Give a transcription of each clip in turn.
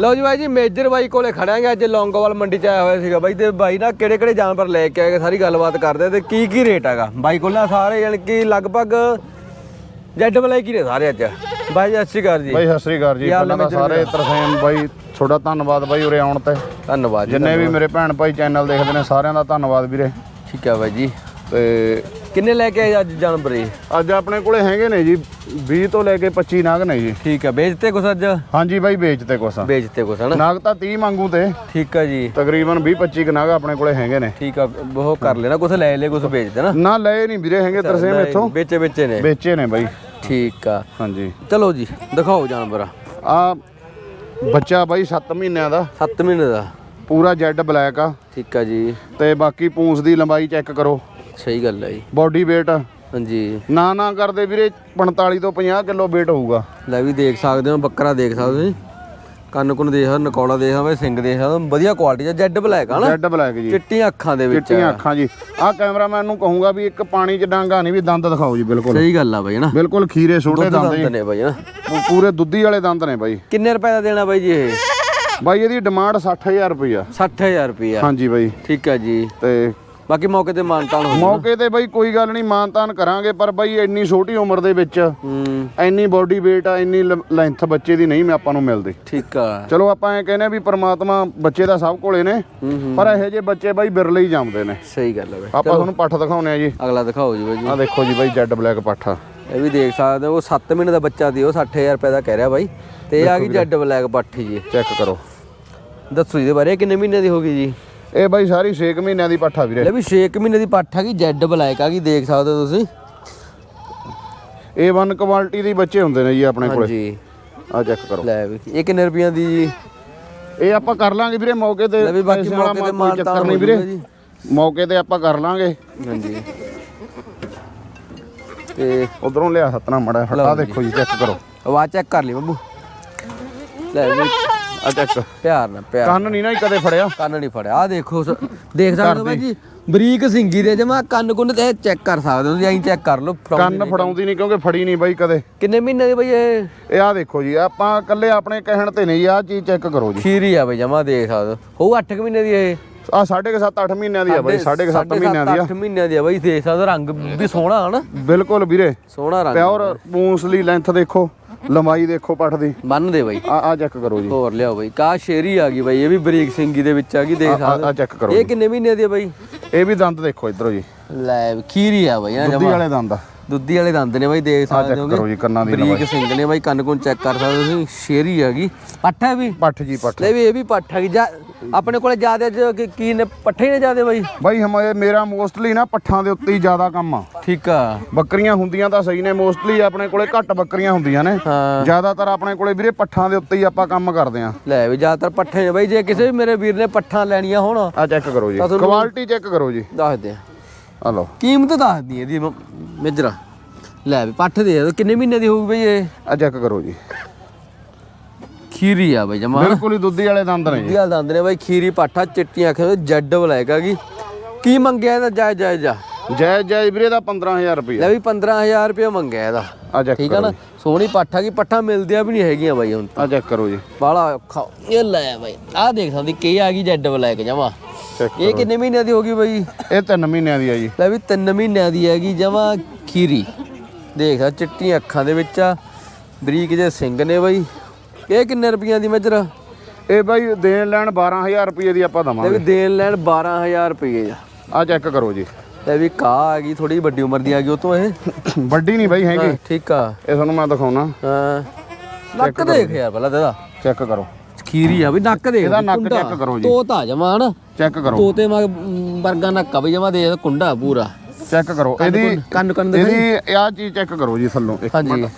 ਲਓ ਜੀ ਬਾਈ ਜੀ ਮੇਜਰ ਬਾਈ ਕੋਲੇ ਖੜਾਂਗੇ ਅੱਜ ਲੌਂਗੋਵਾਲ ਮੰਡੀ ਚ ਆਇਆ ਹੋਇਆ ਸੀਗਾ ਬਾਈ। ਤੇ ਬਾਈ ਨਾ ਕਿਹੜੇ ਕਿਹੜੇ ਜਾਨਵਰ ਲੈ ਕੇ ਆਏਗਾ ਸਾਰੀ ਗੱਲਬਾਤ ਕਰਦੇ ਤੇ ਕੀ ਕੀ ਰੇਟ ਹੈਗਾ? ਬਾਈ ਕੋਲ ਨਾ ਸਾਰੇ ਯਾਨੀ ਕਿ ਲਗਭਗ ਜੈਡ ਬਲਾਈ ਕੀ ਨੇ ਸਾਰੇ ਅੱਜ। ਬਾਈ ਜੀ, ਸਤਿ ਸ਼੍ਰੀ ਅਕਾਲ ਜੀ। ਬਾਈ ਸਤਿ ਸ੍ਰੀ ਅਕਾਲ ਜੀ। ਪਹਿਲਾਂ ਤਾਂ ਸਾਰੇ ਤਰਸੇਮ ਬਾਈ ਤੁਹਾਡਾ ਧੰਨਵਾਦ ਬਾਈ ਉਰੇ ਆਉਣ ਤੇ। ਧੰਨਵਾਦ ਜਿੰਨੇ ਵੀ ਮੇਰੇ ਭੈਣ ਭਾਈ ਚੈਨਲ ਦੇਖਦੇ ਨੇ ਸਾਰਿਆਂ ਦਾ ਧੰਨਵਾਦ ਵੀਰੇ। ਠੀਕ ਹੈ ਬਾਈ ਜੀ। ਤੇ ਕਿੰਨੇ ਲੈ ਕੇ ਆਏ ਅੱਜ ਜਾਨਵਰ ਇਹ ਅੱਜ ਆਪਣੇ ਕੋਲੇ ਹੈਗੇ ਨੇ ਜੀ 20 ਤੋਂ ਲੈ ਕੇ 25 ਨਾਗ ਨੇ ਜੀ। ਠੀਕ ਹੈ ਵੇਚਤੇ ਕੁਛ ਅੱਜ? ਹਾਂਜੀ ਬਾਈ ਵੇਚਤੇ ਕੁਛ। ਵੇਚਤੇ ਕੁਛ ਹਨਾ? ਨਾਗ ਤਾਂ 30 ਮੰਗੂ ਤੇ। ਠੀਕ ਹੈ ਜੀ। ਤਕਰੀਬਨ 20 25 ਕੁ ਨਾਗ ਆਪਣੇ ਕੋਲੇ ਹੈਗੇ ਨੇ। ਠੀਕ ਆ ਉਹ ਕਰ ਲੈਣਾ ਕੁਛ ਲੈ ਲੈ ਕੁਛ ਵੇਚ ਦੇਣਾ ਨਾ ਲਏ ਨਹੀਂ ਵੀਰੇ ਹੈਗੇ ਤਰਸੇਮ ਇੱਥੋਂ। ਵੇਚੇ ਵੇਚੇ ਨੇ। ਵੇਚੇ ਨੇ ਬਾਈ। ਠੀਕ ਆ। ਹਾਂਜੀ। ਚਲੋ ਜੀ ਦਿਖਾਓ ਜਾਨਵਰ। ਆ ਬੱਚਾ ਬਾਈ 7 ਮਹੀਨਿਆਂ ਦਾ। 7 ਮਹੀਨੇ ਦਾ। ਪੂਰਾ ਜੈਡ ਬਲੈਕ ਆ। ਠੀਕ ਆ ਜੀ। ਤੇ ਬਾਕੀ ਪੂੰਛ ਦੀ ਲੰਬਾਈ ਚੈੱਕ ਕਰੋ। ਸਹੀ ਗੱਲ ਹੈ ਜੀ। ਬਾਡੀ weight ਹਾਂਜੀ। ਨਾ ਨਾ ਕਰਦੇ ਵੀਰੇ 45 ਤੋਂ 50 ਕਿਲੋ weight ਹੋਊਗਾ। ਲੈ ਵੀ ਦੇਖ ਸਕਦੇ ਹੋ ਬੱਕਰਾ ਦੇਖ ਸਕਦੇ ਹੋ ਜੀ। ਕੰਨ ਕੁੰਨ ਦੇਖ ਨਕੌਲਾ ਦੇਖ ਹੋ, ਸਿੰਗ ਦੇਖ ਵਧੀਆ ਕੁਆਲਿਟੀ ਦਾ ਜੈਡ ਬਲੈਕ ਹਨਾ ਜੈਡ ਬਲੈਕ ਜੀ। ਚਿੱਟੀਆਂ ਅੱਖਾਂ ਦੇ ਵਿੱਚ ਚਿੱਟੀਆਂ ਅੱਖਾਂ ਜੀ। ਆਹ ਕੈਮਰਾਮੈਨ ਨੂੰ ਕਹੂੰਗਾ ਵੀ ਇੱਕ ਪਾਣੀ 'ਚ ਡਾਂਗਾ ਨਹੀਂ ਵੀ ਦੰਦ ਦਿਖਾਓ ਜੀ ਬਿਲਕੁਲ। ਸਹੀ ਗੱਲ ਆ ਬਾਈ ਹਨਾ ਬਿਲਕੁਲ ਖੀਰੇ ਛੋਟੇ ਦੰਦ ਜੀ। ਨੇ ਬਾਈ ਹਨਾ ਪੂਰੇ ਦੁੱਧੀ ਵਾਲੇ ਦੰਦ ਨੇ ਬਾਈ। ਕਿੰਨੇ ਰੁਪਏ ਦਾ ਦੇਣਾ ਬਾਈ ਜੀ ਇਹ? ਬਾਈ ਇਹਦੀ ਡਿਮਾਂਡ 60000 ਰੁਪਈਆ। 60000 ਰੁਪਿਆ ਹਾਂਜੀ ਬਾਈ। ਠੀਕ ਆ ਜੀ। ਤੇ ਬਾਕੀ ਮੌਕੇ ਤੇ ਮਾਨਤਾਨ ਹੋ। ਮੌਕੇ ਤੇ ਬਾਈ ਕੋਈ ਗੱਲ ਨਹੀਂ ਮਾਨਤਾਨ ਕਰਾਂਗੇ ਪਰ ਬਾਈ ਇੰਨੀ ਛੋਟੀ ਉਮਰ ਦੇ ਵਿੱਚ ਹੂੰ। ਇੰਨੀ ਬਾਡੀ weight ਆ ਇੰਨੀ ਲੈਂਥ ਬੱਚੇ ਦੀ ਨਹੀਂ ਮੈਂ ਆਪਾਂ ਨੂੰ ਮਿਲਦੀ। ਠੀਕ ਆ। ਚਲੋ ਆਪਾਂ ਐ ਕਹਿੰਦੇ ਆ ਵੀ ਪ੍ਰਮਾਤਮਾ ਬੱਚੇ ਦਾ ਸਭ ਕੋਲੇ ਨੇ ਪਰ ਇਹੋ ਜਿਹੇ ਬੱਚੇ ਬਾਈ ਬਿਰਲੇ ਹੀ ਜੰਮਦੇ ਨੇ। ਸਹੀ ਗੱਲ ਹੈ ਬਾਈ। ਆਪਾਂ ਤੁਹਾਨੂੰ ਪੱਠ ਦਿਖਾਉਨੇ ਆ ਜੀ। ਅਗਲਾ ਦਿਖਾਓ ਜੀ ਬਾਈ ਜੀ। ਆਹ ਦੇਖੋ ਜੀ ਬਾਈ ਜੈਡ ਬਲੈਕ ਪੱਠ। ਆ ਇਹ ਵੀ ਦੇਖ ਸਕਦੇ ਹੋ ਉਹ 7 ਮਹੀਨੇ ਦਾ ਬੱਚਾ ਦੀ ਉਹ 60000 ਰੁਪਏ ਦਾ ਕਹਿ ਰਿਹਾ ਬਾਈ। ਤੇ ਇਹ ਆ ਗਈ ਜੈਡ ਬਲੈਕ ਪੱਠੀ ਜੀ। ਚੈੱਕ ਕਰੋ। ਦੱਸੋ ਇਹਦੇ ਬਾਰੇ ਇਹ ਕਿੰਨੇ ਮਹੀਨੇ ਦੀ ਹੋ ਗਈ ਜੀ? ਇਹ ਬਾਈ ਸਾਰੀ 6 ਮਹੀਨਿਆਂ ਦੀ ਪੱਠ ਵੀਰੇ। ਲੈ ਵੀ 6 ਮਹੀਨੇ ਦੀ ਪੱਠ ਗਈ ਜੈਡ ਬਲੈਕ ਆ ਗਈ ਦੇਖ ਸਕਦੇ ਹੋ ਤੁਸੀਂ? A1 ਕੁਆਲਿਟੀ ਦੇ ਬੱਚੇ ਹੁੰਦੇ ਨੇ ਜੀ ਆਪਣੇ ਕੋਲੇ। ਹਾਂਜੀ। ਆ ਚੈੱਕ ਕਰੋ। ਲੈ ਵੀ ਇਹ ਕਿੰਨੇ ਰੁਪਈਆਂ ਦੀ ਜੀ? ਇਹ ਆਪਾਂ ਕਰ ਲਾਂਗੇ ਵੀਰੇ ਮੌਕੇ ਤੇ ਲੈ ਵੀ ਬਾਕੀ ਪੈਸੇ ਵਾਲਾ ਮੌਕੇ ਤੇ ਕੋਈ ਚੱਕਰ ਨਹੀਂ ਵੀਰੇ। ਜੀ। ਮੌਕੇ ਤੇ ਆਪਾਂ ਕਰ ਲਾਂਗੇ। ਹਾਂਜੀ। ਤੇ ਉਧਰੋਂ ਲਿਆ ਸਤਨਾ ਮੜਾ ਹਟਾ ਦੇਖੋ ਜੀ ਚੈੱਕ ਕਰੋ। ਆਵਾਜ਼ ਚੈੱਕ ਕਰ ਲਈ ਬੱਬੂ। ਲੈ ਵੀ। ਚੈੱਕ ਪਿਆਰ ਨਾਲ ਪਿਆਰ ਕੰਨ ਨਹੀਂ ਨਾ ਜੀ ਕਦੇ ਫੜਿਆ? ਕੰਨ ਨਹੀਂ ਫੜਿਆ। ਆ ਦੇਖੋ ਸ- ਦੇਖ ਸਕਦੇ ਹੋ ਬਾਈ ਜੀ ਬਰੀਕ ਸਿੰਗੀ ਦੇ ਜਮਾ ਕੰਨ ਕੁੰਨ ਤੇ ਚੈੱਕ ਕਰ ਸਕਦੇ ਹੋ ਤੁਸੀਂ ਐਂ ਚੈੱਕ ਕਰ ਲਓ ਫੜਾਉਂਦੇ ਕੰਨ ਨੇ। ਫੜਾਉਂਦੀ ਨਹੀਂ ਕਿਉਂਕਿ ਫੜੀ ਨਹੀਂ ਬਾਈ ਕਦੇ। ਕਿੰਨੇ ਮਹੀਨੇ ਦੀ ਬਈ ਇਹ? ਇਹ ਆ ਦੇਖੋ ਜੀ ਆਪਾਂ ਇਕੱਲੇ ਆਪਣੇ ਕਹਿਣ ਤੇ ਨਹੀਂ ਆ ਚੀਜ਼ ਚੈੱਕ ਕਰੋ ਜੀ। ਖੀਰੀ ਆ ਬਈ ਜਮਾ ਦੇਖ ਸਕਦੇ ਹੋ। ਹੋਊ 8 ਮਹੀਨੇ ਦੀ ਇਹ? ਆ 7.5 8 ਮਹੀਨਿਆਂ ਦੀ ਆ ਬਾਈ 7.5 ਮਹੀਨਿਆਂ ਦੀ ਆ। 8 ਮਹੀਨਿਆਂ ਦੀ ਆ ਬਈ ਦੇਖ ਸਕਦੇ ਹੋ, ਰੰਗ ਵੀ ਸੋਹਣਾ ਹਨਾ। ਬਿਲਕੁਲ ਵੀਰੇ। ਸੋਹਣਾ ਰੰਗ ਪਿਓਰ ਪੂੰਸਲੀ ਲੈਂਥ ਦੇਖੋ। ਲੰਬਾਈ ਦੇਖੋ ਪੱਠ ਦੀ। ਬੰਨ ਦੇ ਬਈ। ਆ ਆ ਚੈੱਕ ਕਰੋ ਜੀ। ਹੋਰ ਲਿਆਓ ਬਈ। ਕਾ ਸ਼ੇਰੀ ਆ ਗਈ ਬਈ ਇਹ ਵੀ ਬਰੀਕ ਸਿੰਗੀ ਦੇ ਵਿੱਚ ਆ ਗਈ ਦੇਖ ਆ ਸਕਦੇ ਆ ਚੈੱਕ ਕਰੋ ਹੋ। ਇਹ ਕਿੰਨੇ ਮਹੀਨੇ ਦੀ ਆ ਬਈ? ਇਹ ਵੀ ਦੰਦ ਦੇਖੋ ਇਧਰੋਂ ਜੀ। ਲੈ ਖੀਰੀ ਆ ਬਈ ਨਾ ਦੁੱਧੀ ਵਾਲੇ ਦੰਦ ਆ। ਦੁੱਧੀ ਵਾਲੇ ਦੰਦ ਨੇ ਬਾਈ ਦੇਖ ਆ ਸਕਦੇ ਚੈੱਕ ਕਰੋ ਜੀ ਕੰਨਾਂ ਦੀ ਬਰੀਕ ਸਿੰਗ ਨੇ ਬਾਈ ਕੰਨ ਕੁੰਨ ਚੈੱਕ ਕਰ ਸਕਦੇ ਹੋ ਤੁਸੀਂ। ਸ਼ੇਰੀ ਹੈਗੀ ਪੱਠਾ ਹੈ ਵੀ? ਪੱਠ ਜੀ ਪੱਠ। ਲੈ ਵੀ ਇਹ ਵੀ ਪੱਠਾ ਹੈਗੀ ਜਾ ਆਪਣੇ ਕੋਲੇ ਜ਼ਿਆਦਾ ਜ- ਕੀ ਨੇ ਪੱਠੇ ਨੇ ਜਿਆਦੇ ਬਾਈ? ਬਾਈ ਹਮਾਰੇ ਮੇਰਾ ਮੋਸਟਲੀ ਨਾ ਪੱਠਾਂ ਦੇ ਉੱਤੇ ਹੀ ਜ਼ਿਆਦਾ ਕੰਮ ਆ। ਠੀਕ ਆ। ਬੱਕਰੀਆਂ ਹੁੰਦੀਆਂ ਤਾਂ ਸਹੀ ਨੇ ਮੋਸਟਲੀ ਆਪਣੇ ਕੋਲੇ ਘੱਟ ਬੱਕਰੀਆਂ ਹੁੰਦੀਆਂ ਨੇ। ਜ਼ਿਆਦਾਤਰ ਆਪਣੇ ਕੋਲੇ ਵੀਰੇ ਪੱਠਾਂ ਦੇ ਉੱਤੇ ਹੀ ਆਪਾਂ ਕੰਮ ਕਰਦੇ ਆ ਲੈ ਵੀ ਜ਼ਿਆਦਾਤਰ ਪੱਠੇ ਨੇ ਬਾਈ ਜੇ ਕਿਸੇ ਵੀ ਮੇਰੇ ਵੀਰ ਨੇ ਪੱਠਾਂ ਲੈਣੀਆਂ ਹੋਣ ਆ ਚੈੱਕ ਕਰੋ ਜੀ। ਕੁਆਲਿਟੀ ਚੈੱਕ ਕਰੋ ਜੀ। ਦੱਸ ਦੇ ਆ ਲਓ। ਕੀਮਤ ਦੱਸ ਦੀ ਇਹਦੀ ਮੇਜਰਾ। ਲੈ ਵੀ ਪੱਠ ਦੇ। ਕਿੰਨੇ ਮਹੀਨੇ ਦੀ ਹੋਊਗੀ ਬਈ ਇਹ? ਆ ਚੈੱਕ ਕਰੋ ਜੀ। ਖੀਰੀ ਆ ਬਈ ਜਮਾ। ਬਿਲਕੁਲ ਹੀ ਦੁੱਧੀ ਵਾਲੇ ਦੰਦ ਨੇ ਜੀ ਵਧੀਆ ਦੰਦ ਨੇ ਬਾਈ ਖੀਰੀ ਪਾਠਾ ਚਿੱਟੀਆਂ ਅੱਖਾਂ ਜੈਡ ਬਲੈਕ ਹੈਗੀ ਕੀ ਮੰਗਿਆ ਇਹਦਾ? ਜਾਇ ਜਾਇ ਜਾ। ਜੈ ਜੈ ਵੀਰੇ ਦਾ 15000 ਰੁਪਏ। ਲੈ ਵੀ 15000 ਰੁਪਏ ਮੰਗਿਆ ਇਹਦਾ। ਆ ਚੈੱਕ ਠੀਕ ਆ ਨਾ? ਸੋਹਣੀ ਪਾਠਾ ਕੀ? ਪੱਠਾ ਮਿਲਦੀਆਂ ਵੀ ਨਹੀਂ ਹੈਗੀਆਂ ਬਾਈ ਹੁਣ ਆ ਚੈੱਕ ਕਰੋ ਜੀ। ਬਾਲਾ ਔਖਾ। ਇਹ ਲੈ ਬਾਈ ਆਹ ਦੇਖ ਸਕਦੀ ਕੀ ਆ ਗਈ ਜੈਡ ਬਲੈਕ ਜਮਾ। ਇਹ ਕਿੰਨੇ ਮਹੀਨਿਆਂ ਦੀ ਹੋਗੀ ਬਾਈ? ਇਹ 3 ਮਹੀਨਿਆਂ ਦੀ ਆ ਜੀ। ਲੈ ਵੀ 3 ਮਹੀਨਿਆਂ ਦੀ ਹੈਗੀ ਜਮਾ ਖੀਰੀ। ਦੇਖ ਆ ਚਿੱਟੀਆਂ ਅੱਖਾਂ ਦੇ ਵਿੱਚ ਆ। ਬਰੀਕ ਜੇ ਸਿੰਘ ਨੇ ਬਾਈ। ਇਹ ਕਿੰਨੇ ਰੁਪਈਆਂ ਦੀ ਮੇਜਰ ਇਹ ਬਾਈ ਦੇਣ ਲੈਣ 12000 ਰੁਪਏ ਦੀ ਆਪਾਂ ਦਵਾਂਗੇ ਵੀ ਦੇਣ ਲੈਣ 12000 ਰੁਪਏ ਆ। ਆ ਚੈੱਕ ਕਰੋ ਜੀ। ਲੈ ਵੀ ਕਾ ਆ ਗਈ ਥੋੜੀ ਵੱਡੀ ਉਮਰ ਦੀ ਆ ਗਈ ਉਹ ਤੋਂ ਇਹ। ਵੱਡੀ ਨਹੀਂ ਬਾਈ ਹੈਗੀ। ਠੀਕ ਆ। ਇਹ ਤੁਹਾਨੂੰ ਮੈਂ ਦਿਖਾਉਣਾ। ਹਾਂ। ਨੱਕ ਦੇਖ ਯਾਰ ਪਹਿਲਾਂ ਤੇਰਾ ਚੈੱਕ ਕਰੋ। ਖੀਰੀ ਆ ਵੀ ਨੱਕ ਦੇਖ ਇਹਦਾ ਨੱਕ check ਕਰੋ ਜੀ। ਤੋਤਾ ਜਮਾ ਹਨਾ? ਚੈੱਕ ਕਰੋ। ਤੋਤੇ ਵਰਗਾ ਨੱਕਾ ਵੀ ਜਮਾ ਦੇ ਕੁੰਡਾ ਪੂਰਾ। ਚੈੱਕ ਕਰੋ। ਇਹਦੀ ਕੰਨ ਕੰਨ ਦੇ ਇਹਦੀ ਆਹ ਚੀਜ਼ ਚੈੱਕ ਕਰੋ ਜੀ ਥੱਲੋਂ ਇੱਕ ਮਿੰਟ।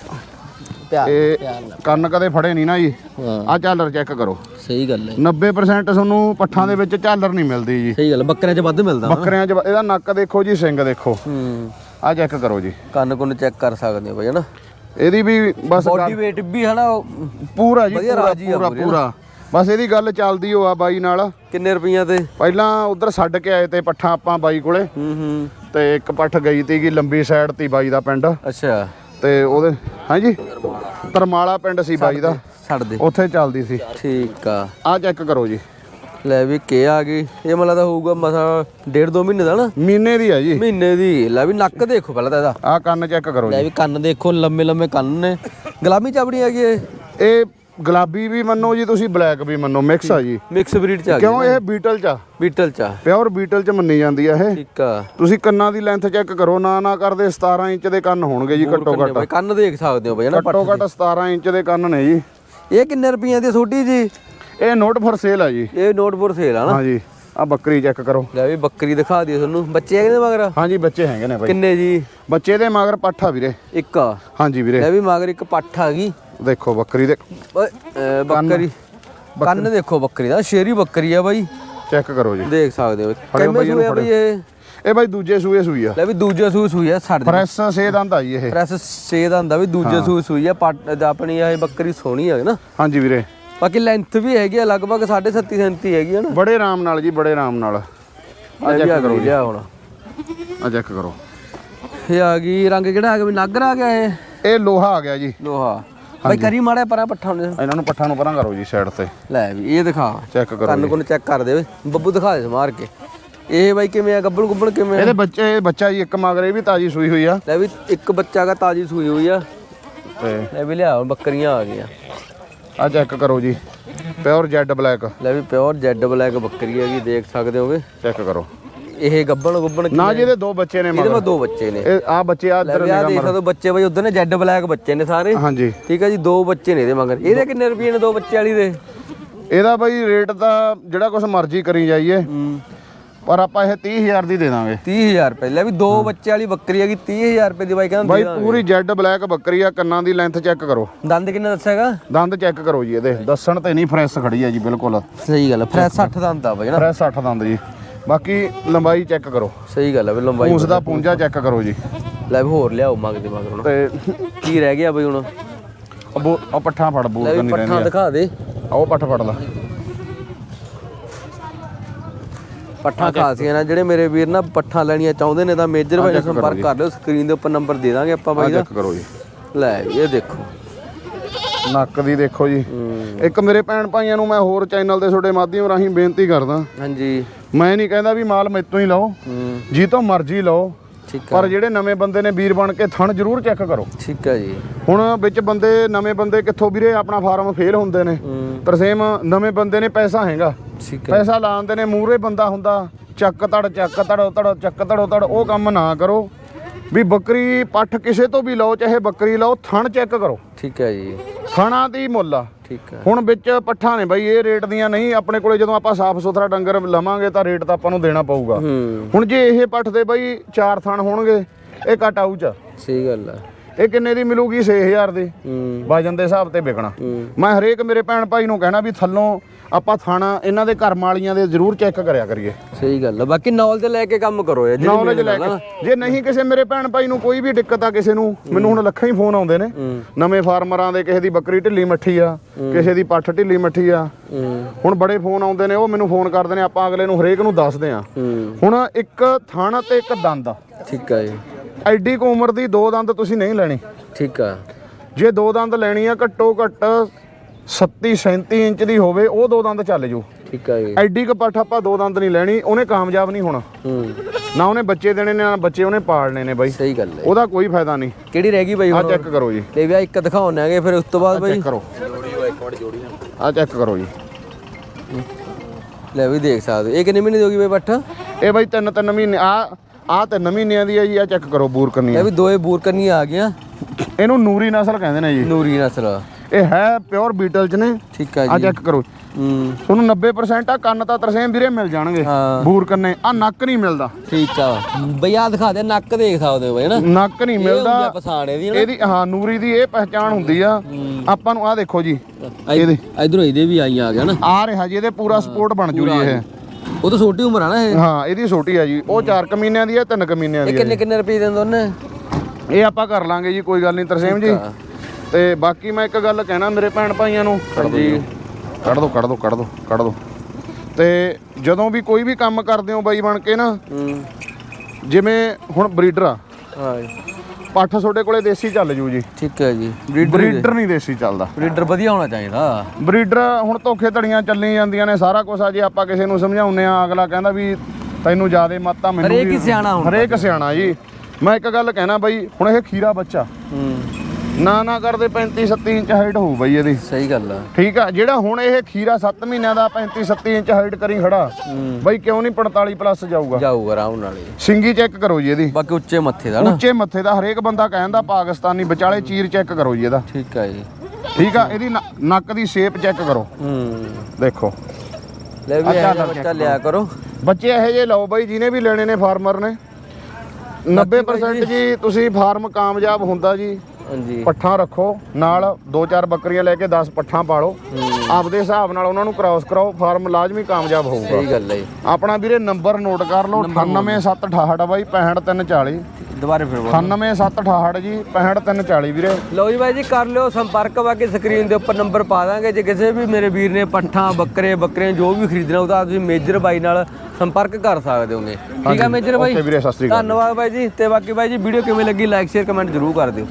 ਨਾਲ ਕੰਨ ਕਦੇ ਫੜੇ ਨਹੀਂ ਨਾ ਜੀ। ਹਾਂ। ਆ ਝਾਲਰ ਚੈੱਕ ਕਰੋ। ਸਹੀ ਗੱਲ ਹੈ। 90% ਤੁਹਾਨੂੰ ਪੱਠਾਂ ਦੇ ਵਿੱਚ ਝਾਲਰ ਨਹੀਂ ਮਿਲਦੀ ਜੀ। ਸਹੀ ਗੱਲ ਬੱਕਰਿਆਂ 'ਚ ਵੱਧ ਮਿਲਦਾ ਨਾ। ਬੱਕਰਿਆਂ 'ਚ ਇਹਦਾ ਨੱਕ ਦੇਖੋ ਜੀ ਸਿੰਗ ਦੇਖੋ। ਹੂੰ। ਆ ਚੈੱਕ ਕਰੋ ਜੀ। ਕੰਨ ਕੁੰਨ ਚੈੱਕ ਕਰ ਸਕਦੇ ਹੋ ਬਈ ਹਨਾ? ਇਹਦੀ ਵੀ ਬਸ ਬੋਡੀ weight ਵੀ ਹਨਾ ਉਹ ਪੂਰਾ ਜੀ ਵਧੀਆ ਪੂਰਾ ਰਾਜੀ ਆ ਪੂਰਾ ਪੂਰੀ ਨਾ। ਪੂਰਾ। ਬਸ ਇਹਦੀ ਗੱਲ ਚੱਲਦੀ ਹੋ ਆ ਬਾਈ ਨਾਲ। ਕਿੰਨੇ ਰੁਪਈਆਂ ਤੇ? ਪਹਿਲਾਂ ਉਧਰ ਛੱਡ ਕੇ ਆਏ ਤੇ ਪੱਠਾਂ ਆਪਾਂ ਬਾਈ ਕੋਲੇ। ਹੂੰ ਹੂੰ। ਤੇ ਇੱਕ ਪੱਠ ਗਈ ਤੀਗੀ ਲੰਬੀ ਸਾਈਡ ਤੀ ਬਾਈ ਦਾ ਪਿੰਡ। ਅੱਛਾ। ਤੇ ਉਹਦੇ ਹਾਂਜੀ? ਤਰਮਾਲਾ ਪਿੰਡ ਸੀ ਬਾਈ ਦਾ। ਛੱਡ ਦੇ ਉੱਥੇ ਚੱਲਦੀ ਸੀ। ਠੀਕ ਆ। ਆ ਚੈੱਕ ਕਰੋ ਜੀ। ਲੈ ਵੀ ਕੇ ਆ ਗਈ। ਇਹ ਮੈਨੂੰ ਲੱਗਦਾ ਹੋਊਗਾ ਮਸਾ ਡੇਢ ਦੋ ਮਹੀਨੇ ਦਾ ਨਾ। ਮਹੀਨੇ ਦੀ ਆ ਜੀ। ਮਹੀਨੇ ਦੀ। ਲੈ ਵੀ ਨੱਕ ਦੇਖੋ ਪਹਿਲਾਂ ਤਾਂ ਇਹਦਾ। ਆ ਕੰਨ ਚੈੱਕ ਕਰੋ ਲੈ ਵੀ ਕੰਨ ਦੇਖੋ ਲੰਮੇ ਲੰਮੇ ਕੰਨ ਨੇ। ਗੁਲਾਮੀ ਚਾਬੜੀ ਹੈਗੀ ਇਹ ਗੁਲਾਬੀ ਵੀ ਮੰਨੋ ਜੀ ਤੁਸੀਂ ਬਲੈਕ ਵੀ ਮੰਨੋ ਮਿਕਸ ਆ ਜੀ। ਮਿਕਸ ਬਰੀਡ ਚ ਆ ਗਈ ਕਿਉਂ ਇਹ ਬੀਟਲ ਚ ਆ? ਬੀਟਲ ਚ ਆ। ਪਿਓਰ ਬੀਟਲ ਚ ਮੰਨੀ ਜਾਂਦੀ ਆ ਇਹ। ਠੀਕ ਆ। ਤੁਸੀਂ ਕੰਨਾਂ ਦੀ ਲੈਂਥ ਚੈੱਕ ਕਰੋ ਨਾ ਨਾ ਕਰਦੇ 17 ਇੰਚ ਦੇ ਕੰਨ ਹੋਣਗੇ ਜੀ ਘੱਟੋ ਘੱਟ। ਕੰਨ ਦੇਖ ਸਕਦੇ ਹੋ ਬਈ ਨਾ ਘੱਟੋ ਘੱਟ 17 ਇੰਚ ਦੇ ਕੰਨ ਨੇ ਜੀ। ਇਹ ਕਿੰਨੇ ਰੁਪਈਆਂ ਦੀ ਛੋਟੀ ਜੀ? ਇਹ ਨੋਟ ਫॉर ਸੇਲ ਆ ਜੀ। ਇਹ ਨੋਟਬੁੱਕ ਸੇਲ ਆ ਨਾ? ਹਾਂਜੀ ਆ ਬੱਕਰੀ ਚੈੱਕ ਕਰੋ। ਲੈ ਵੀ ਬੱਕਰੀ ਦਿਖਾ ਦਿਓ ਤੁਹਾਨੂੰ। ਬੱਚੇ ਹੈਗੇ ਨੇ ਮਗਰ? ਹਾਂਜੀ ਬੱਚੇ ਹੈਗੇ ਨੇ ਬਾਈ। ਕਿੰਨੇ ਜੀ? ਬੱਚੇ ਦੇ ਮਗਰ ਪੱਠਾ ਵੀਰੇ। ਇੱਕ। ਹਾਂਜੀ ਵੀਰੇ। ਲੈ ਵੀ ਮਗਰ ਇੱਕ ਪੱਠ ਗਈ। ਦੇਖੋ ਬੱਕਰੀ ਦੇ। ਓਏ, ਅਹ ਬੱਕਰੀ। ਕੰਨ ਦੇਖੋ ਬੱਕਰੀ ਦਾ ਸ਼ੇਰੀ ਬੱਕਰੀ ਆ ਬਾਈ। ਚੈੱਕ ਕਰੋ ਜੀ। ਦੇਖ ਸਕਦੇ ਹੋ ਕਿੰਨੇ ਬਾਈ ਇਹਨੂੰ ਸੂਏ ਆ ਬਈ ਇਹ। ਇਹ ਬਾਈ ਦੂਜੇ ਸੂਏ ਸੂਈ ਆ। ਲੈ ਵੀ ਦੂਜੇ ਸੂਏ ਸੂਈ ਆ ਛੱਡ ਦੇ ਫਰੈਸ਼ ਸੇ ਦੰਦ ਆ ਜੀ ਇਹ। ਪ੍ਰੈਸ ਸੇ ਦਾ ਹੁੰਦਾ ਵੀ ਦੂਜੇ ਸੂਏ ਸੂਈ ਆ ਪੱਟ ਆਪਣੀ ਇਹ ਬੱਕਰੀ ਸੋਹਣੀ ਹੈ ਨਾ। ਹਾਂਜੀ ਵੀਰੇ। ਬਾਕੀ ਲੈਂਥ ਵੀ ਹੈਗੀ ਆ ਲਗਭਗ 7.5 ਸੈਂਤੀ ਹੈਗੀ ਆ ਨਾ। ਬੜੇ ਆਰਾਮ ਨਾਲ ਜੀ ਬੜੇ ਆਰਾਮ ਨਾਲ। ਆ ਚੈੱਕ ਆ ਕਰੋ ਜੀ। ਲਿਆ ਹੁਣ। ਆ ਚੈੱਕ ਕਰੋ। ਇਹ ਆ ਗਈ ਰੰਗ ਕਿਹੜਾ ਆ ਗਿਆ? ਵੀ ਨਾਗਰ ਆ ਗਿਆ ਇਹ? ਇਹ ਲੋਹਾ ਆ ਗਿਆ ਜੀ। ਲੋਹਾ। ਬਾਈ ਕਰੀ ਮਾੜਾ ਪਰਾਂ ਪੱਠਾ ਹੁੰਦੇ ਇਹਨਾਂ ਨੂੰ ਪੱਠਾ ਨੂੰ ਪਰਾਂ ਕਰੋ ਜੀ ਸਾਈਡ ਤੇ। ਲੈ ਵੀ ਇਹ ਦਿਖਾ। ਚੈੱਕ ਕਰੋ ਕੰਨ ਕੋਨ ਚੈੱਕ ਕਰ ਦੇ ਬੱਬੂ ਦਿਖਾ ਦੇ ਮਾਰ ਕੇ। ਇਹ ਬਾਈ ਕਿਵੇਂ ਆ ਗੱਬਣ ਗੁੱਬਣ ਕਿਵੇਂ? ਇਹਦੇ ਬੱਚੇ ਬੱਚਾ ਜੀ ਇੱਕ ਮਗਰ ਇਹ ਵੀ ਤਾਜੀ ਸੂਈ ਹੋਈ ਆ। ਲੈ ਵੀ ਇੱਕ ਬੱਚਾ ਦਾ ਤਾਜੀ ਸੂਈ ਹੋਈ ਆ। ਲੈ ਵੀ ਲਿਆ ਬੱਕਰੀਆਂ ਆ ਗਈਆਂ। ਆ ਚੈੱਕ ਕਰੋ ਜੀ। ਪਿਓਰ ਜੈਡ ਬਲੈਕ ਲੈ ਵੀ ਪਿਓਰ ਜੈਡ ਬਲੈਕ ਬੱਕਰੀ ਹੈਗੀ ਦੇਖ ਸਕਦੇ ਹੋਗੇ? ਚੈੱਕ ਕਰੋ। ਇਹ ਗੱਬਣ ਗੁੱਬਣ ਕੀ ਨਾ ਜੀ ਇਹਦੇ ਦੋ ਬੱਚੇ ਨੇ ਇਹਦੇ ਮਗਰ। ਦੋ ਬੱਚੇ ਨੇ। ਇਹ ਆ ਬੱਚੇ ਆ ਇੱਧਰ ਵੀ ਆ ਦੇਖ ਸਕਦੇ ਹੋ ਬੱਚੇ ਬਾਈ ਉਧਰ ਨੇ ਜੈਡ ਬਲੈਕ ਬੱਚੇ ਨੇ ਸਾਰੇ। ਹਾਂਜੀ। ਠੀਕ ਹੈ ਜੀ ਦੋ ਬੱਚੇ ਨੇ ਇਹਦੇ ਮਗਰ। ਇਹਦੇ ਕਿੰਨੇ ਰੁਪਏ ਨੇ ਦੋ ਬੱਚੇ ਵਾਲੀ ਦੇ? ਇਹਦਾ ਬਾਈ ਰੇਟ ਤਾਂ ਜਿਹੜਾ ਕੁਝ ਮਰਜ਼ੀ ਕਰੀ ਜਾਈਏ। ਹੂੰ। ਪਰ ਆਪਾਂ ਇਹ 30000 ਦੀ ਦੇ ਦਾਂਗੇ। 30000 ਰੁਪਏ। ਲੈ ਵੀ ਦੋ ਬੱਚੇ ਵਾਲੀ ਬੱਕਰੀ ਹੈਗੀ 30000 ਰੁਪਏ ਦੀ ਬਾਈ ਕਹਿੰਦਾ ਬਾਈ ਪੂਰੀ ਜੈਡ ਬਲੈਕ ਬੱਕਰੀ ਆ ਕੰਨਾਂ ਦੀ ਲੈਂਥ ਚੈੱਕ ਕਰੋ। ਦੰਦ ਕਿੰਨੇ ਦੱਸਿਆਗਾ ਦੰਦ ਚੈੱਕ ਕਰੋ ਜੀ ਇਹਦੇ। ਦੱਸਣ ਤੇ ਨਹੀਂ ਫਰੈਸ਼ ਖੜੀ ਆ ਜੀ ਬਿਲਕੁਲ। ਸਹੀ ਗੱਲ ਹੈ ਫਰੈਸ਼ 60 ਦੰਦ ਆ ਬਾਈ ਨਾ? ਫਰੈਸ਼ 60 ਦੰਦ ਜੀ। ਬਾਕੀ ਲੰਬਾਈ ਚੈੱਕ ਕਰੋ। ਸਹੀ ਗੱਲ ਹੈ ਵੀ ਲੰਬਾਈ ਪੂੰਛ ਦਾ ਪੂੰਜਾ ਚੈੱਕ ਕਰੋ ਜੀ। ਲੈ ਵੀ ਹੋਰ ਲਿਆਓ ਮੰਗਦੇ ਮਗਰ ਹੁਣ। ਤੇ ਕੀ ਰਹਿ ਗਿਆ ਬਈ ਹੁਣ? ਉਹ ਪੱਠਾ ਫੜ ਬੂਰ ਲੈ ਵੀ ਪੱਠਾ ਰਹਿੰਦੀ ਦਿਖਾ ਦੇ। ਆ ਉਹ ਪੱਠ ਫੜ ਲਾ ਪੱਠਾ ਖਾਸੀਆਂ ਨਾ ਜਿਹੜੇ ਮੇਰੇ ਵੀਰ ਨਾ ਪੱਠਾ ਲੈਣੀਆਂ ਚਾਹੁੰਦੇ ਨੇ ਤਾਂ ਮੇਜਰ ਭਾਈ ਨਾਲ ਸੰਪਰਕ ਕਰ ਲਿਓ ਸਕਰੀਨ ਦੇ ਉੱਪਰ ਨੰਬਰ ਦੇ ਦਾਂਗੇ ਆਪਾਂ ਬਾਈ ਦਾ। ਚੈੱਕ ਕਰੋ ਜੀ। ਲੈ ਵੀ ਇਹ ਦੇਖੋ। ਨੱਕ ਦੀ ਦੇਖੋ ਜੀ। ਇੱਕ ਮੇਰੇ ਭੈਣ ਭਾਈਆਂ ਨੂੰ ਮੈਂ ਹੋਰ ਚੈਨਲ ਦੇ ਤੁਹਾਡੇ ਮਾਧਿਅਮ ਰਾਹੀਂ ਬੇਨਤੀ ਕਰਦਾ। ਹਾਂਜੀ। ਮੈਂ ਨਹੀਂ ਕਹਿੰਦਾ ਵੀ ਮਾਲ ਮੈਤੋਂ ਹੀ ਲਓ। ਹੂੰ। ਜੀ ਤੋਂ ਮਰਜ਼ੀ ਲਓ। ਠੀਕ ਪਰ ਜਿਹੜੇ ਨਵੇਂ ਬੰਦੇ ਨੇ ਵੀਰ ਬਣ ਕੇ ਥਣ ਜ਼ਰੂਰ ਚੈੱਕ ਕਰੋ। ਠੀਕ ਆ ਜੀ। ਹੁਣ ਵਿੱਚ ਬੰਦੇ ਨਵੇਂ ਬੰਦੇ ਕਿੱਥੋਂ ਵੀਰੇ ਆਪਣਾ ਫਾਰਮ ਫੇਲ ਹੁੰਦੇ ਨੇ। ਹੂੰ। ਤਰਸੇਮ ਨਵੇਂ ਬੰਦੇ ਨੇ ਪੈਸਾ ਹੈਗਾ। ਪੈਸਾ ਲਾਉਂਦੇ ਨੇ ਮੂਰੇ ਬੰਦਾ ਹੁੰਦਾ ਚੱਕ ਤੜ ਚੱਕ ਤੜੋ ਤੜ ਚੱਕ ਤੜੋ ਤੜ ਉਹ ਕੰਮ ਨਾ ਕਰੋ। ਵੀ ਬੱਕਰੀ ਪੱਠ ਕਿਸੇ ਤੋਂ ਵੀ ਲਓ ਚਾਹੇ ਬੱਕਰੀ ਲਓ ਥਣ ਚੈੱਕ ਕਰੋ। ਠੀਕ ਆ ਜੀ। ਥਣਾ ਦੀ ਮੁੱਲ ਆ। ਠੀਕ ਆ ਹੁਣ ਵਿੱਚ ਪੱਠਾਂ ਨੇ ਬਾਈ ਇਹ ਰੇਟ ਦੀਆਂ ਨਹੀਂ ਆਪਣੇ ਕੋਲੇ ਜਦੋਂ ਆਪਾਂ ਸਾਫ਼ ਸੁਥਰਾ ਡੰਗਰ ਲਵਾਂਗੇ ਤਾਂ ਰੇਟ ਤਾਂ ਆਪਾਂ ਨੂੰ ਦੇਣਾ ਪਊਗਾ। ਹੂੰ। ਹੁਣ ਜੇ ਇਹ ਪੱਠ ਦੇ ਬਾਈ ਚਾਰ ਥਣ ਹੋਣਗੇ ਇਹ ਘਟ ਆਊ ਚ ਸਹੀ ਗੱਲ ਆ। ਇਹ ਕਿੰਨੇ ਦੀ ਮਿਲੂਗੀ? 6000 ਦੀ। ਹੂੰ। ਵਜਨ ਦੇ ਹਿਸਾਬ ਤੇ ਵਿਕਣਾ। ਹੂੰ। ਮੈਂ ਹਰੇਕ ਮੇਰੇ ਭੈਣ ਭਾਈ ਨੂੰ ਕਹਿਣਾ ਵੀ ਥੱਲੋਂ ਆਪਾਂ ਥਣ ਇਹਨਾਂ ਦੇ ਘਰ ਵਾਲੀਆਂ ਦੇ ਜ਼ਰੂਰ ਚੈੱਕ ਕਰਿਆ ਕਰੀਏ। ਸਹੀ ਗੱਲ ਆ। ਬਾਕੀ ਨੌਲੇਜ ਲੈ ਕੇ ਕੰਮ ਕਰੋ ਯਾਰ ਜਿਹੜੀ ਨੌਲੇਜ ਲੈ ਕੇ। ਜੇ ਨਹੀਂ ਕਿਸੇ ਮੇਰੇ ਭੈਣ ਭਾਈ ਨੂੰ ਕੋਈ ਵੀ ਦਿੱਕਤ ਆ ਕਿਸੇ ਨੂੰ ਮੈਨੂੰ ਹੁਣ ਲੱਖਾਂ ਹੀ ਫੋਨ ਆਉਂਦੇ ਨੇ। ਨਵੇਂ ਫਾਰਮਰਾਂ ਦੇ ਕਿਸੇ ਦੀ ਬੱਕਰੀ ਢਿੱਲੀ ਮੱਠੀ ਆ ਕਿਸੇ ਦੀ ਪੱਠ ਢਿੱਲੀ ਮੱਠੀ ਆ। ਹੂੰ। ਹੁਣ ਬੜੇ ਫੋਨ ਆਉਂਦੇ ਨੇ ਉਹ ਮੈਨੂੰ ਫੋਨ ਕਰਦੇ ਨੇ ਆਪਾਂ ਅਗਲੇ ਨੂੰ ਹਰੇਕ ਨੂੰ ਦੱਸਦੇ ਆ। ਹੂੰ। ਹੁਣ ਇੱਕ ਥਣ ਤੇ ਇੱਕ ਦੰਦ ਆ। ਠੀਕ ਆ ਜੀ। ਐਡੀ ਕੁ ਉਮਰ ਦੀ ਦੋ ਦੰਦ ਤੁਸੀਂ ਨਹੀਂ ਲੈਣੀ। ਠੀਕ ਆ। ਜੇ ਦੋ ਦੰਦ ਲੈਣੀ ਆ ਘੱਟੋ ਘੱਟ 37 37 ਇੰਚ ਦੀ ਹੋਵੇ ਉਹ ਦੋ ਦੰਦ ਚੱਲ ਜੂ। ਠੀਕ ਆ ਜੀ। ਐਡੀ ਕੁ ਪੱਠ ਆਪਾਂ ਦੋ ਦੰਦ ਨਹੀਂ ਲੈਣੀ ਉਹਨੇ ਕਾਮਯਾਬ ਨਹੀਂ ਹੋਣਾ। ਹੂੰ। ਨਾ ਉਹਨੇ ਬੱਚੇ ਦੇਣੇ ਨੇ ਨਾ ਬੱਚੇ ਉਹਨੇ ਪਾਲਣੇ ਨੇ ਬਾਈ। ਸਹੀ ਗੱਲ ਹੈ। ਉਹਦਾ ਕੋਈ ਫਾਇਦਾ ਨਹੀਂ। ਕਿਹੜੀ ਰਹਿ ਗਈ ਬਾਈ ਆ ਚੈੱਕ ਕਰੋ ਜੀ। ਲੈ ਵੀ ਆ ਇੱਕ ਦਿਖਾਉਣੇ ਆਗੇ ਫਿਰ ਉਸ ਤੋਂ ਬਾਅਦ ਬਾਈ। ਚੈੱਕ ਕਰੋ। ਆ ਚੈੱਕ ਕਰੋ ਜੀ। ਲੈ ਵੀ ਦੇਖ ਸਕਦੇ। ਇਹ ਕਿੰਨੇ ਮਹੀਨੇ ਦੀ ਹੋ ਗਈ ਬਾਈ ਪੱਠ? ਇਹ ਬਾਈ ਤਿੰਨ ਤਿੰਨ ਮਹੀਨੇ ਆ ਆ ਤਿੰਨ ਮਹੀਨਿਆਂ ਦੀ ਆ ਜੀ ਆ ਚੈੱਕ ਕਰੋ ਬੂਰ ਕਰਨੀ ਲੈ ਵੀ ਦੋਏ ਬੂਰ ਕਰਨੀਆਂ ਆ ਗਈਆਂ। ਇਹਨੂੰ ਨੂਰੀ ਨਸਲ ਕਹਿੰਦੇ ਨੇ ਜੀ। ਨੂਰੀ ਨਸਲ। ਇਹ ਹੈ ਪਿਓਰ ਬੀਟਲ ਚ ਨੇ। ਠੀਕ ਆ ਆ ਜੀ ਚੈੱਕ ਕਰੋ। ਹੂੰ। ਤੁਹਾਨੂੰ 90% ਆ ਕੰਨ ਤਾਂ ਤਰਸੇਮ ਵੀਰੇ ਮਿਲ ਜਾਣਗੇ। ਹਾਂ। ਬੂਰ ਕੰਨੇ ਆ ਨੱਕ ਨਹੀਂ ਮਿਲਦਾ। ਠੀਕ ਆ। ਬਈ ਆ ਦਿਖਾ ਦੇ ਨੱਕ ਦੇਖ ਸਕਦੇ ਹੋ ਬਾਈ ਨਾ ਨੱਕ ਨਹੀਂ ਮਿਲਦਾ। ਆ ਪਛਾਣ ਇਹਦੀ ਨਾ ਇਹਦੀ ਹਾਂ ਨੂਰੀ ਦੀ ਇਹ ਪਹਿਚਾਣ ਹੁੰਦੀ ਆ। ਆਪਾਂ ਨੂੰ ਆ ਦੇਖੋ ਜੀ। ਇਹਦੇ। ਇਧਰੋਂ ਇਹਦੇ ਵੀ ਆਈਆਂ ਆ ਗਿਆ ਨਾ ਆ ਰਿਹਾ ਜੀ ਇਹਦੇ ਪੂਰਾ ਸਪੋਰਟ ਬਣ ਜੂ ਜੀ ਇਹ। ਉਹ ਤਾਂ ਛੋਟੀ ਉਮਰ ਆ ਨਾ ਇਹ। ਹਾਂ ਇਹਦੀ ਛੋਟੀ ਆ ਜੀ। ਉਹ 4 ਮਹੀਨਿਆਂ ਦੀ ਆ 3 ਮਹੀਨਿਆਂ ਇਹ ਦੀ ਆ ਕਿੰਨੇ ਕਿੰਨੇ ਰੁਪਏ ਦਿੰਦੇ ਉਹਨੇ? ਇਹ ਆਪਾਂ ਕਰ ਲਾਂਗੇ ਜੀ ਕੋਈ ਗੱਲ ਨਹੀਂ ਤਰਸੇਮ ਜੀ। ਆ। ਤੇ ਬਾਕੀ ਮੈਂ ਇੱਕ ਗੱਲ ਕਹਿਣਾ ਮੇਰੇ ਭੈਣ ਭਾਈਆਂ ਨੂੰ। ਹਾਂਜੀ ਕੱਢ ਦੋ ਕੱਢ ਦੋ ਕੱਢ ਦੋ ਕੱਢ ਦੋ ਤੇ ਜਦੋਂ ਵੀ ਕੋਈ ਵੀ ਕੰਮ ਕਰਦੇ ਹੋ ਬਾਈ ਬਣ ਕੇ ਨਾ ਜਿਵੇਂ ਹੁਣ ਬਰੀਡਰ ਆ। ਹਾਂ। ਪੱਠ ਤੁਹਾਡੇ ਕੋਲੇ ਦੇਸੀ ਚੱਲ ਜੂ ਜੀ। ਠੀਕ ਹੈ ਜੀ। ਬਰੀਡਰ ਨਹੀਂ ਦੇਸੀ ਚੱਲਦਾ। ਬਰੀਡਰ ਵਧੀਆ ਹੋਣਾ ਚਾਹੀਦਾ। ਬਰੀਡਰ ਹੁਣ ਧੋਖੇ ਧੜੀਆਂ ਚੱਲੀ ਜਾਂਦੀਆਂ ਨੇ ਸਾਰਾ ਕੁਝ ਆ ਜੇ ਆਪਾਂ ਕਿਸੇ ਨੂੰ ਸਮਝਾਉਂਦੇ ਆ ਅਗਲਾ ਕਹਿੰਦਾ ਵੀ ਤੈਨੂੰ ਜਿਆਦੇ ਮੱਤਾ ਮੈਨੂੰ ਹਰੇਕ ਸਿਆਣਾ ਹੁੰਦਾ। ਹਰੇਕ ਸਿਆਣਾ ਜੀ। ਮੈਂ ਇੱਕ ਗੱਲ ਕਹਿਣਾ ਬਾਈ ਹੁਣ ਇਹ ਖੀਰਾ ਬੱਚਾ। ਹੂੰ। ਨਾ ਨਾ ਕਰਦੇ 35 37 ਇੰਚ ਹਾਈਟ ਹੋਊ ਬਾਈ ਇਹਦੀ। ਸਹੀ ਗੱਲ ਆ। ਠੀਕ ਆ ਜਿਹੜਾ ਹੁਣ ਇਹ ਖੀਰਾ 7 ਮਹੀਨਿਆਂ ਦਾ 35 37 ਇੰਚ ਹਾਈਟ ਕਰੀ ਖੜਾ ਬਾਈ ਕਿਉਂ ਨਹੀਂ 45 ਪਲੱਸ ਜਾਊਗਾ? ਜਾਊਗਾ ਆਰਾਮ ਨਾਲ ਹੀ। ਸਿੰਗੀ ਚੈੱਕ ਕਰੋ ਜੀ ਇਹਦੀ। ਬਾਕੀ ਉੱਚੇ ਮੱਥੇ ਦਾ ਨਾ। ਉੱਚੇ ਮੱਥੇ ਦਾ ਹਰੇਕ ਬੰਦਾ ਕਹਿੰਦਾ ਪਾਕਿਸਤਾਨੀ ਵਿਚਾਲੇ ਚੀਰ ਚੈੱਕ ਕਰੋ ਜੀ ਇਹਦਾ। ਠੀਕ ਹੈ ਜੀ। ਠੀਕ ਆ ਇਹਦੀ ਨੱਕ- ਦੀ ਸ਼ੇਪ ਚੈੱਕ ਕਰੋ। ਹੂੰ। ਦੇਖੋ। ਲੈ ਵੀ ਇਹ ਬੱਚਾ ਲਿਆ ਕਰੋ। ਬੱਚੇ ਇਹੋ ਜਿਹੇ ਲਓ ਬਾਈ ਜਿਹਨੇ ਵੀ ਲੈਣੇ ਨੇ ਫਾਰਮਰ ਨੇ। 90% ਜੀ। ਤੁਸੀਂ ਫਾਰਮ ਕਾਮਯਾਬ ਹੁੰਦਾ ਜੀ। ਹਾਂਜੀ। ਪੱਠਾਂ ਰੱਖੋ ਨਾਲ ਦੋ ਚਾਰ ਬੱਕਰੀਆਂ ਲੈ ਕੇ 10 ਪੱਠਾਂ ਪਾਲੋ। ਆਪਦੇ ਹਿਸਾਬ ਨਾਲ ਉਹਨਾਂ ਨੂੰ ਕ੍ਰਾਸ ਕਰਾਓ ਫਾਰਮ ਲਾਜ਼ਮੀ ਕਾਮਯਾਬ ਹੋਊਗਾ। ਸਹੀ ਗੱਲ ਹੈ ਜੀ। ਆਪਣਾ ਵੀਰੇ ਨੰਬਰ ਨੋਟ ਕਰ ਲਓ 98768 ਬਾਈ 65340 ਦੁਬਾਰੇ ਫਿਰ ਬੋਲੋ। 98768 ਜੀ 65340 ਵੀਰੇ। ਲਓ ਜੀ ਬਾਈ ਜੀ ਕਰ ਲਿਓ ਸੰਪਰਕ ਬਾਕੀ ਸਕਰੀਨ ਦੇ ਉੱਪਰ ਨੰਬਰ ਪਾ ਦਾਂਗੇ। ਜੇ ਕਿਸੇ ਵੀ ਮੇਰੇ ਵੀਰ ਨੇ ਪੱਠਾਂ ਬੱਕਰੇ ਬੱਕਰੇ ਜੋ ਵੀ ਖਰੀਦਣਾ ਉਹਦਾ ਤੁਸੀਂ ਮੇਜਰ ਬਾਈ ਨਾਲ ਸੰਪਰਕ ਕਰ ਸਕਦੇ ਹੋਗੇ। ਠੀਕ ਆ ਮੇਜਰ ਬਾਈ? ਧੰਨਵਾਦ ਬਾਈ ਜੀ। ਤੇ ਬਾਕੀ ਬਾਈ ਜੀ ਵੀਡੀਓ ਕਿਵੇਂ ਲੱਗੀ ਲਾਈਕ ਸ਼ੇਅਰ ਕਮੈਂਟ ਜ਼ਰੂਰ ਕਰ ਦਿਓ।